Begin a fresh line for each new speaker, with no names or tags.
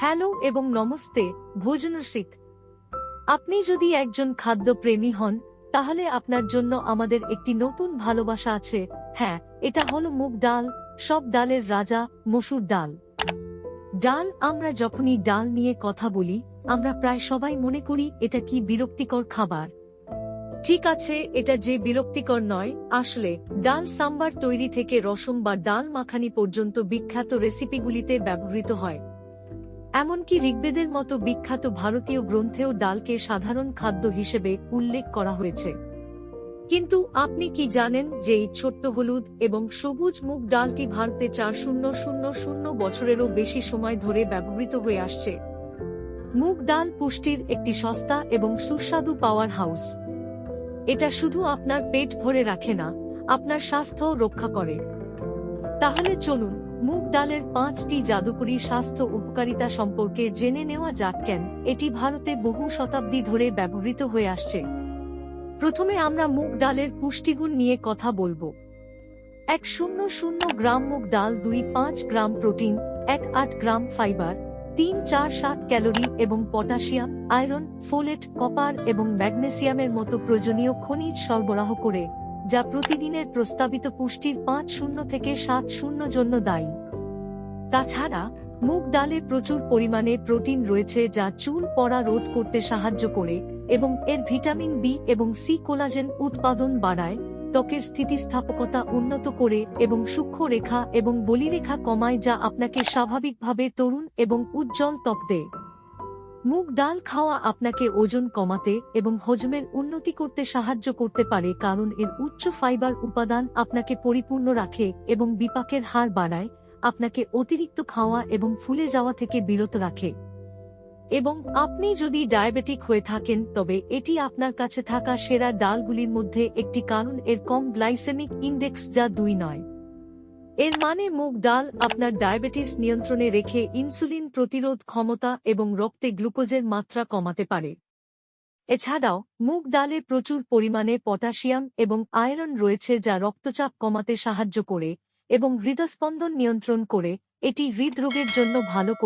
Hello এবং নমস্তে ভোজনরসিক আপনি যদি একজন খাদ্যপ্রেমী হন, তাহলে আপনার জন্য আমাদের একটি নতুন ভালোবাসা আছে। হ্যাঁ এটা হলো মুগ ডাল, সব ডালের রাজা, মসুর ডাল। ডাল, আমরা যখনই ডাল নিয়ে কথা বলি, আমরা প্রায় সবাই মনে করি, এটা কি বিরক্তিকর খাবার। ঠিক আছে, এটা যে বিরক্তিকর নয়, আসলে, ডাল সাম্বার তৈরি থেকে রসম বা ডাল মাখানি পর্যন্ত বিখ্যাত রেসিপিগুলিতে ব্যবহৃত হয়। এমনকি ঋগ্বেদের মতো বিখ্যাত ভারতীয় গ্রন্থেও ডালকে সাধারণ খাদ্য হিসেবে উল্লেখ করা হয়েছে। কিন্তু আপনি কি জানেন যে এই ছোট্ট হলুদ এবং সবুজ মুগ ডালটি ভারতে চার শূন্য শূন্য শূন্য বছরেরও বেশি সময় ধরে ব্যবহৃত হয়ে আসছে? মুগ ডাল পুষ্টির একটি সস্তা এবং সুস্বাদু পাওয়ার হাউস। এটা শুধু আপনার পেট ভরে রাখে না, আপনার স্বাস্থ্যও রক্ষা করে। তাহলে চলুন, মুগ ডালের পাঁচটি জাদুকরী স্বাস্থ্য উপকারিতা সম্পর্কে জেনে নেওয়া যাক কেন, এটি ভারতে বহু শতাব্দী ধরে ব্যবহৃত হয়ে আসছে। প্রথমে আমরা মুগ ডালের পুষ্টিগুণ নিয়ে কথা বলব। এক শূন্য শূন্য গ্রাম মুগ ডাল, দুই পাঁচ গ্রাম প্রোটিন, এক আট গ্রাম ফাইবার, তিন চার সাত ক্যালোরি এবং পটাশিয়াম, আয়রন, ফোলেট, কপার এবং ম্যাগনেসিয়ামের মতো প্রয়োজনীয় খনিজ সরবরাহ করে যা প্রতিদিনের প্রস্তাবিত পুষ্টির পাঁচ শূন্য থেকে সাত শূন্য জন্য দায়ী। তাছাড়া, মুগ ডালে প্রচুর পরিমাণে প্রোটিন রয়েছে যা চুল পড়া রোধ করতে সাহায্য করে এবং এর ভিটামিন বি এবং সি কোলাজেন উৎপাদন বাড়ায়, ত্বকের স্থিতিস্থাপকতা উন্নত করে এবং সূক্ষ্ম রেখা এবং বলিরেখা কমায় যা আপনাকে স্বাভাবিকভাবে তরুণ এবং উজ্জ্বল ত্বক দেয়। মুগ ডাল খাওয়া আপনাকে ওজন কমাতে এবং হজমের উন্নতি করতে সাহায্য করতে পারে কারণ এর উচ্চ ফাইবার উপাদান আপনাকে পরিপূর্ণ রাখে এবং বিপাকের হার বাড়ায়, আপনাকে অতিরিক্ত খাওয়া এবং ফুলে যাওয়া থেকে বিরত রাখে। এবং আপনি যদি ডায়াবেটিক হয়ে থাকেন, তবে এটি আপনার কাছে থাকা সেরা ডালগুলির মধ্যে একটি কারণ এর কম গ্লাইসেমিক ইন্ডেক্স যা দুই নয়। এর মানে মুগ ডাল আপনার ডায়াবেটিস নিয়ন্ত্রণে রেখে ইনসুলিন প্রতিরোধ ক্ষমতা এবং রক্তে গ্লুকোজের মাত্রা কমাতে পারে। এছাড়াও, মুগ ডালে প্রচুর পরিমাণে পটাশিয়াম এবং আয়রন রয়েছে যা রক্তচাপ কমাতে সাহায্য করে এবং হৃদস্পন্দন নিয়ন্ত্রণ করে, এটি হৃদরোগের জন্য ভালো